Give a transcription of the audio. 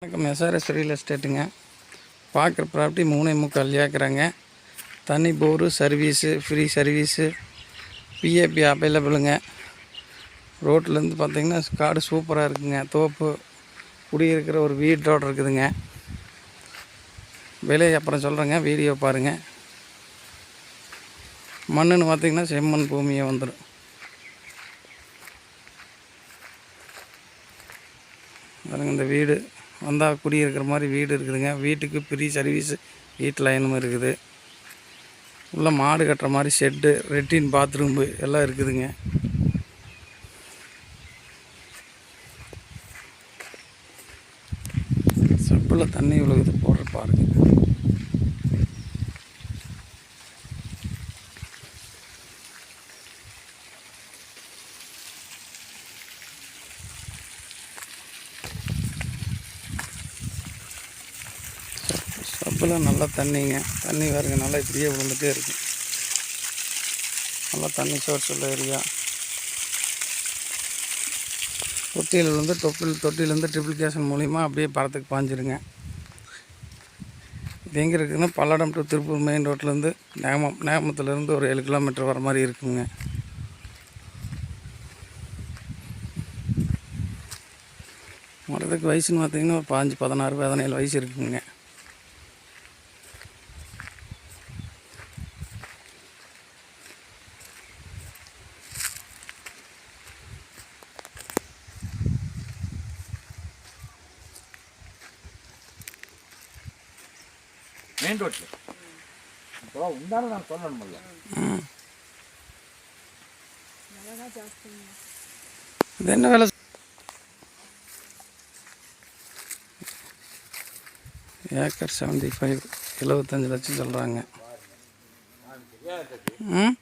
வணக்கம். SRS real எஸ்டேட்டுங்க பார்க்குற property மூணே முக்கால் ஏக்கராங்க. தண்ணி bore service free service PAP அவைலபிளுங்க ரோட்லேருந்து பார்த்திங்கன்னா காடு சூப்பராக இருக்குங்க. தோப்பு குடியிருக்கிற ஒரு வீட்டோட இருக்குதுங்க. விலை அப்புறம் சொல்கிறேங்க வீடியோ பாருங்கள் மண்ணுன்னு பார்த்திங்கன்னா செம்மண் பூமியை வந்துடும் பாருங்க இந்த வீடு. வந்தால் குடியிருக்கிற மாதிரி வீடு இருக்குதுங்க. வீட்டுக்கு ஃப்ரீ சர்வீஸ் வீட்டு லைனும் இருக்குது. உள்ளே மாடு கட்டுற மாதிரி ஷெட்டு ரெட்டின் பாத்ரூம்பு எல்லாம் இருக்குதுங்க. சப்பில் தண்ணி விழுகுது போடுற பாருங்க. சப்பில் நல்லா தண்ணிங்க. தண்ணி வருங்க நல்லா இப்படியே விழுந்துட்டே இருக்கு. நல்லா தண்ணி சோர்ஸ் உள்ள ஏரியா. தொட்டியிலேருந்து தொட்டில் தொட்டிலேருந்து ட்ரிப்ளிகேஷன் மூலிமா அப்படியே படத்துக்கு பாஞ்சிருங்க. இது எங்கே இருக்குதுன்னா பல்லடம் டு திருப்பூர் மெயின் ரோட்லேருந்து நேமம் நேமத்துலேருந்து ஒரு ஏழு கிலோமீட்டர் வர மாதிரி இருக்குங்க. மரத்துக்கு வயசுன்னு பார்த்தீங்கன்னா ஒரு பாஞ்சு பதினாறு பதினேழு வயசு இருக்குங்க. மெயின் ரோட்டில் இப்போ உண்டான நான் சொல்லணுமில்ல. இது என்ன வேலை? ஏக்கர் செவன்ட்டி ஃபைவ் எழுபத்தஞ்சு லட்சம் சொல்கிறாங்க ம்?